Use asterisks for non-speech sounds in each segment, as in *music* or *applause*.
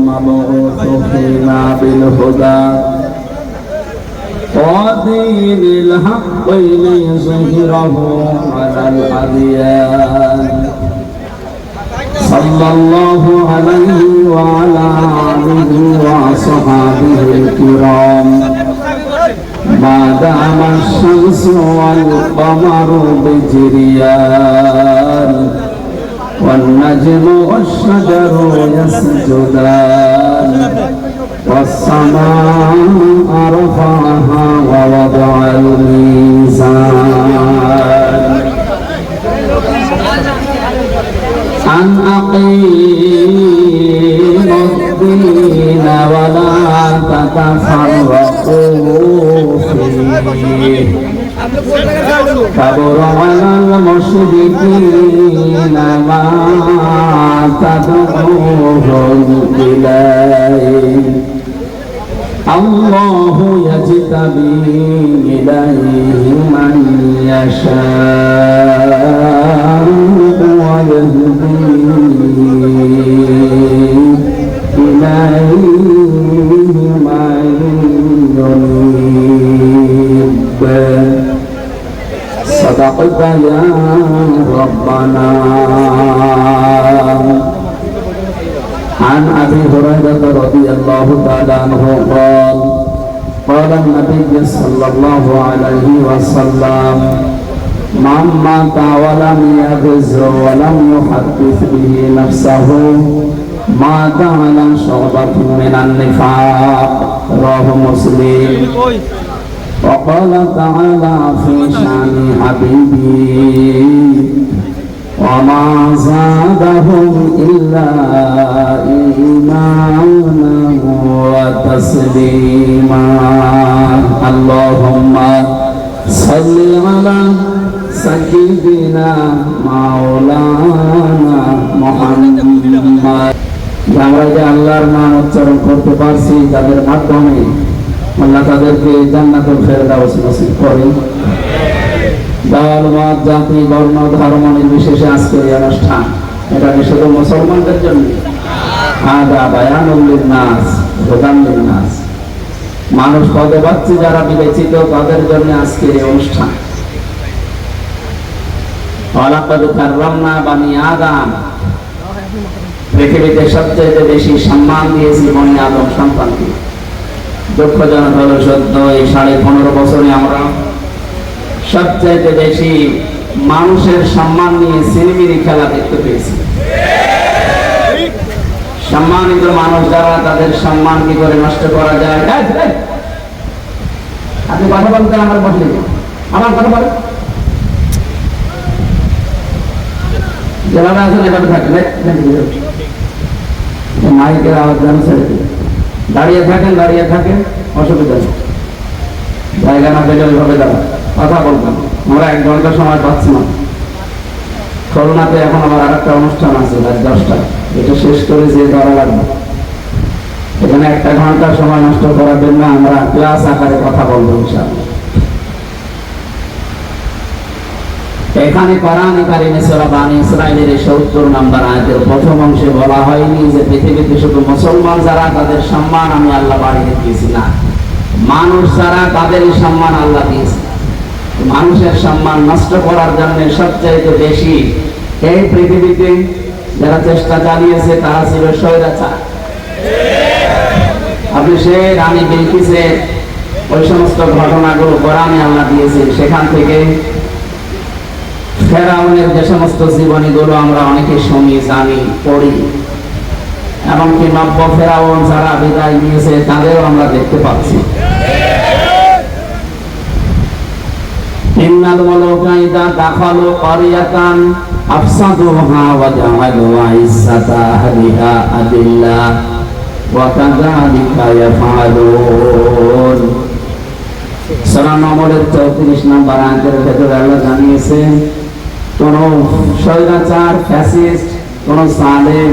المبعوث فينا بالهدى. ودين الحق ليظهره على الأديان صلى الله عليه وعلى آله وصحابه الكرام. ما دام الشمس والقمر بجريان. والنجم والشجر يسجدان والسماء رفعها ووضع الميزان أن أقيموا الدين ولا تتفرقوا فيه كبر على المشركين ما تدعوهم إليه الله يجتبي إليه من يشاء ويهدي إليه صدقت يا ربنا عن ابي هريره رضي الله تعالى عنه قال قال النبي صلى الله عليه وسلم من مات ولم يغزو ولم يحدث به نفسه مات على شعبة من النفاق رواه مسلم وقال تعالى في شان حبيبي وما زادهم إلا إيمانا وتسليما اللهم صل على سيدنا مولانا محمد আমরা যে আল্লাহর নাম উচ্চারণ করতে পারছি তাদের মাধ্যমে আল্লাহ তাদেরকে নসিব করেন দল মত জাতি, বর্ণ, ধর্ম নির্বিশেষে আজকের এই অনুষ্ঠান। এটা শুধু মুসলমানদের জন্য? আদা নাস নাস মানুষ পদে পাচ্ছে যারা বিবেচিত, তাদের জন্য আজকের এই অনুষ্ঠান। ওয়ালাকাদ কাররামনা বানি আদম। পৃথিবীতে সবচেয়ে বেশি সম্মান দিয়েছি বনি আদম সন্তানকে। দুঃখজনক হলো সত্য এই সাড়ে পনেরো বছরে আমরা সবচাইতে বেশি মানুষের সম্মান নিয়ে সিনেমিনি খেলা দেখতে পেয়েছি। সম্মানিত মানুষ যারা তাদের সম্মান কি করে নষ্ট করা যায়? আপনি কথা বলতেন আমার বসে আমার কথা বলেন। যারা থাকেন এই, এই, মাইকের আওয়াজ দিন। দাঁড়িয়ে থাকেন দাঁড়িয়ে থাকেন, অসুবিধা নেই। জায়গা না পেলে ওইভাবে দাঁড়া কথা বলবেন আমরা এক ঘণ্টা সময় পাচ্ছি না। করোনাতে এখন আমার আর একটা অনুষ্ঠান আছে, রাত দশটা। এটা শেষ করে যে দাঁড়া লাগবে। এখানে একটা ঘণ্টা সময় নষ্ট করার জন্য আমরা ক্লাস আকারে কথা বলব ইনশাআল্লাহ। এখানে কোরআন কারিমে সূরা বানি ইসরাইলের 70 নাম্বার আয়াতের প্রথম অংশে বলা হয়নি যে পৃথিবীতে শুধু মুসলমান যারা তাদের সম্মান আমি আল্লাহ বাড়িয়ে দিয়েছি, না। মানুষ যারা তাদেরই সম্মান আল্লাহ দিয়েছে। মানুষের সম্মান নষ্ট করার জন্য সবচাইতে বেশি এই পৃথিবীতে যারা চেষ্টা চালিয়েছে, তারা ছিল স্বৈরাচার। আপনি সে রানী বিলকিসের ওই সমস্ত ঘটনাগুলো কোরআনে আল্লাহ দিয়েছে সেখান থেকে ফেরাউনের যে সমস্ত জীবনীগুলো আমরা অনেকে শুনি, জানি, পড়ি। এমনকি নব্য ফেরাউন যারা বিদায় নিয়েছে, তাদেরও আমরা দেখতে পাচ্ছি। নম্বরের 34 নম্বর জানিয়েছেন কোন স্বৈরাচার, ফ্যাসিস্ট, কোন সালেম,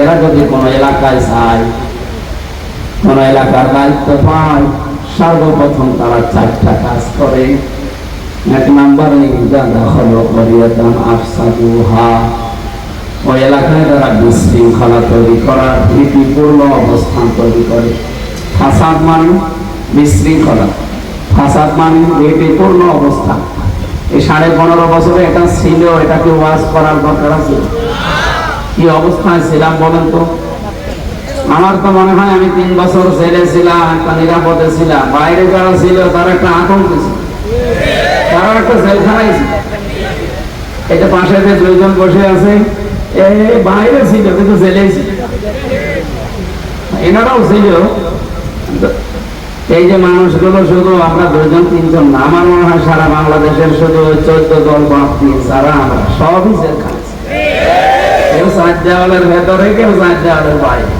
এরা যদি কোন এলাকায় যায়, কোন এলাকার দায়িত্ব পায়, সর্বপ্রথম তারা চারটা কাজ করে। এক নম্বরে দখল করিয়াতান আফসাদুহা। ওই এলাকায় তারা বিশৃঙ্খলা তৈরি করার ভীতিপূর্ণ অবস্থান তৈরি করে। ফাসাদ মানে বিশৃঙ্খলা। ফাসাদ মানে ভীতিপূর্ণ অবস্থান এই সাড়ে পনেরো বছরে এটা ছিল এটাকে ওয়াজ করার দরকার আছে? কি অবস্থায় ছিলাম বলেন তো? আমার তো মনে হয় আমি তিন বছর জেলে ছিলাম, একটা নিরাপদে ছিলাম। বাইরে যারা ছিল, তারা একটা আতঙ্ক ছিল। তারা একটা জেলখানায় ছিল। এটা পাশে যে দুইজন বসে আছে, এ বাইরে ছিল, কিন্তু জেলেই ছিল। এনারাও ছিল এই যে মানুষগুলো শুধু আমরা দুজন, তিনজন না, আমার মনে হয় সারা বাংলাদেশের শুধু চোদ্দ দল বাপি যারা আমরা সবই কেউ সাত দেওয়ালের ভেতরে, কেউ সাত দেওয়ালের বাইরে।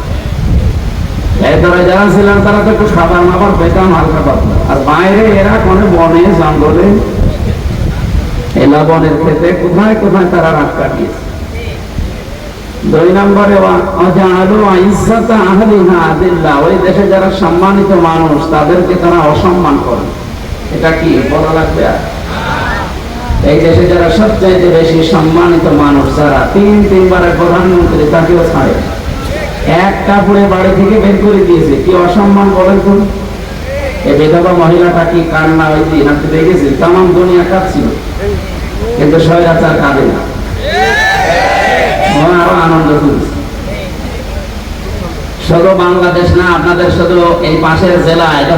ভেতরে যারা তারা তো একটু খাবার মাবার পেতাম হালকা আর বাইরে এরা কোনো বনে, জঙ্গলে, এলা বনের ক্ষেত্রে কোথায় কোথায় তারা রাত কাটিয়েছে। দুই নম্বরে ওই দেশে যারা সম্মানিত মানুষ, তাদেরকে তারা অসম্মান করে। এটা কি? বলা লাগবে এই দেশে যারা সবচাইতে বেশি সম্মানিত মানুষ, যারা তিন তিনবারের প্রধানমন্ত্রী, তাকেও ছাড়ে। এক কাপড়ে বাড়ি থেকে বের করে দিয়েছে। কি অসম্মান বলেন তো? এই বিধবা মহিলাটা কি কান্না ওই দিন? আপনি দেখেছেন? তাম দুনিয়া কাঁদছিল। কিন্তু স্বৈরাচার কাঁদে না। আরও আনন্দ শুধু বাংলাদেশ না, আপনাদের শুধু এই পাশের জেলা, এটা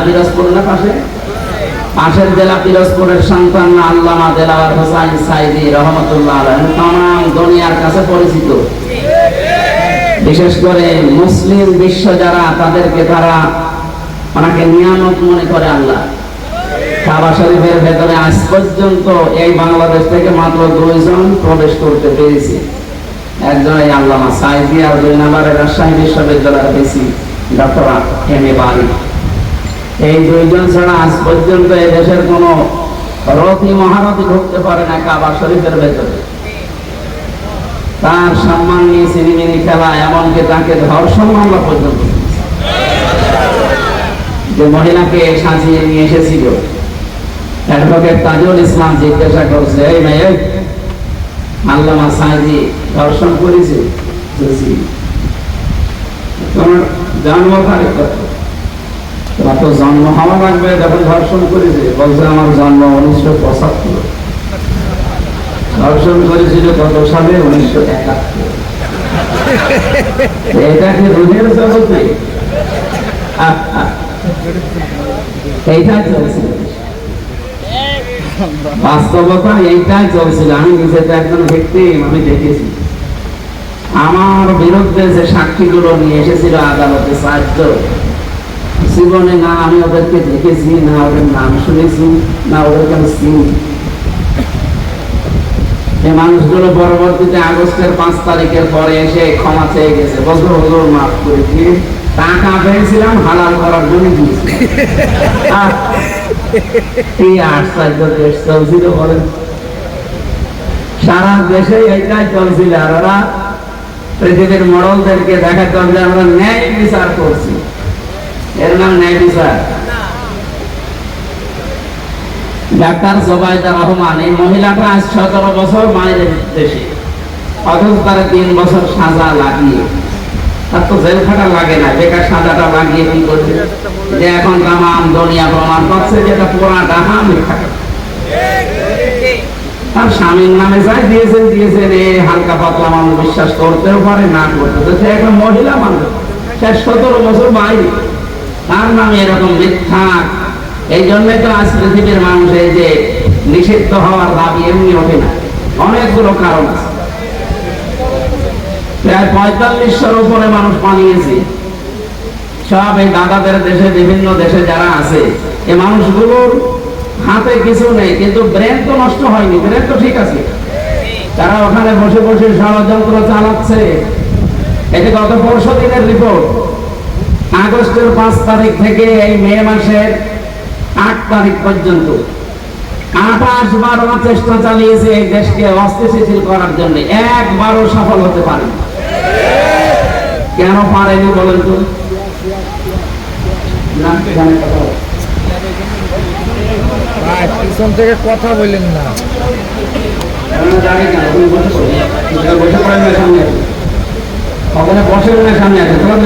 না পাশে? পাশের জেলা সন্তান আল্লামা হোসাইন সাইদি রহমতুল্লাহ আলহ তাম দুনিয়ার কাছে পরিচিত। বিশেষ করে মুসলিম বিশ্ব যারা, তাদেরকে তারা ওনাকে নিয়ামত মনে করে আল্লাহ। কাবা শরীফের ভেতরে আজ পর্যন্ত এই বাংলাদেশ থেকে মাত্র দুইজন প্রবেশ করতে পেরেছে। একজন আল্লামা সাইদি আর দুই নম্বরের রাজশাহী বিশ্ববিদ্যালয়ের বেশি ডক্টর এম এ এই দুইজন ছাড়া আজ পর্যন্ত এই দেশের কোন রথি মহারথী ঢুকতে পারে না কাবা শরীফের ভেতরে। তার সম্মান নিয়ে সিনেমিনি খেলা, এমনকি তাকে ধর্ষণ মামলা পর্যন্ত যে মহিলাকে সাজিয়ে নিয়ে এসেছিল, অ্যাডভোকেট তাজুল ইসলাম জিজ্ঞাসা করছে, এই মেয়ে আল্লামা সাহাজি ধর্ষণ করেছে তোমার জন্ম তারিখ কত? তোমার তো জন্ম হওয়া লাগবে যখন ধর্ষণ করেছে। বলছে আমার জন্ম উনিশশো পঁচাত্তর। ধর্ষণ করেছিল কত সালে? উনিশশো একাত্তর। *laughs* এটা কি জগতে? আহ, আহ। বাস্তবতা এইটাই চলছিল। আমি নিজে তো একজন ব্যক্তি, আমি দেখেছি। আমার বিরুদ্ধে যে সাক্ষীগুলো নিয়ে এসেছিল আদালতে সাহায্য, জীবনে না আমি ওদেরকে দেখেছি, না ওদের নাম শুনেছি, না ওদেরকে আমি চিনি। মানুষগুলো পরবর্তীতে আগস্টের পাঁচ তারিখের পরে এসে ক্ষমা চেয়ে গেছে। বছর হজুর, মাফ করেছি টাকা পেয়েছিলাম, হালাল করার জন্য দিয়েছি *laughs* সারা দেশে চলছিল আর ওরা পৃথিবীর মডলদেরকে যে আমরা ন্যায় বিচার করছি। এর নাম ন্যায় বিচার। ডাক্তার জোবাইদা রহমান, এই মহিলাটা আজ সতেরো বছর মায়ের দেশে অথচ তিন বছর সাজা লাগিয়ে। তার তো জেল খাটা লাগে না, বেকার সাজাটা লাগিয়ে কি করছে যে এখন তামাম দুনিয়া প্রমাণ করছে যে এটা পুরা ডাহা তার স্বামীর নামে যাই দিয়েছেন দিয়েছেন এই হালকা পাতলা মানুষ বিশ্বাস করতেও পারে, না করতে সে একটা মহিলা মানুষ। সে সতেরো বছর বাইরে। তার নামে এরকম মিথ্যা। এই জন্যই তো আজ পৃথিবীর মানুষ এই যে নিষিদ্ধ হওয়ার দাবি এমনি ওঠে না। অনেকগুলো কারণ আছে। প্রায় পঁয়তাল্লিশশোর উপরে মানুষ পালিয়েছে। সব এই দাদাদের দেশে, বিভিন্ন দেশে যারা আছে এই মানুষগুলোর হাতে কিছু নেই, কিন্তু ব্রেন তো নষ্ট হয়নি ব্রেন তো ঠিক আছে। তারা ওখানে বসে বসে ষড়যন্ত্র চালাচ্ছে। এটি গত পরশু দিনের রিপোর্ট আগস্টের পাঁচ তারিখ থেকে এই মে মাসের আট তারিখ পর্যন্ত আঠাশ বার চেষ্টা চালিয়েছে এই দেশকে অস্থিতিশীল করার জন্য। একবারও সফল হতে পারে কেন পারেনি বলেন তো। ভাই পিছন থেকে কথা বললেন না। ওখানে বসে সামনে আছে। তোমার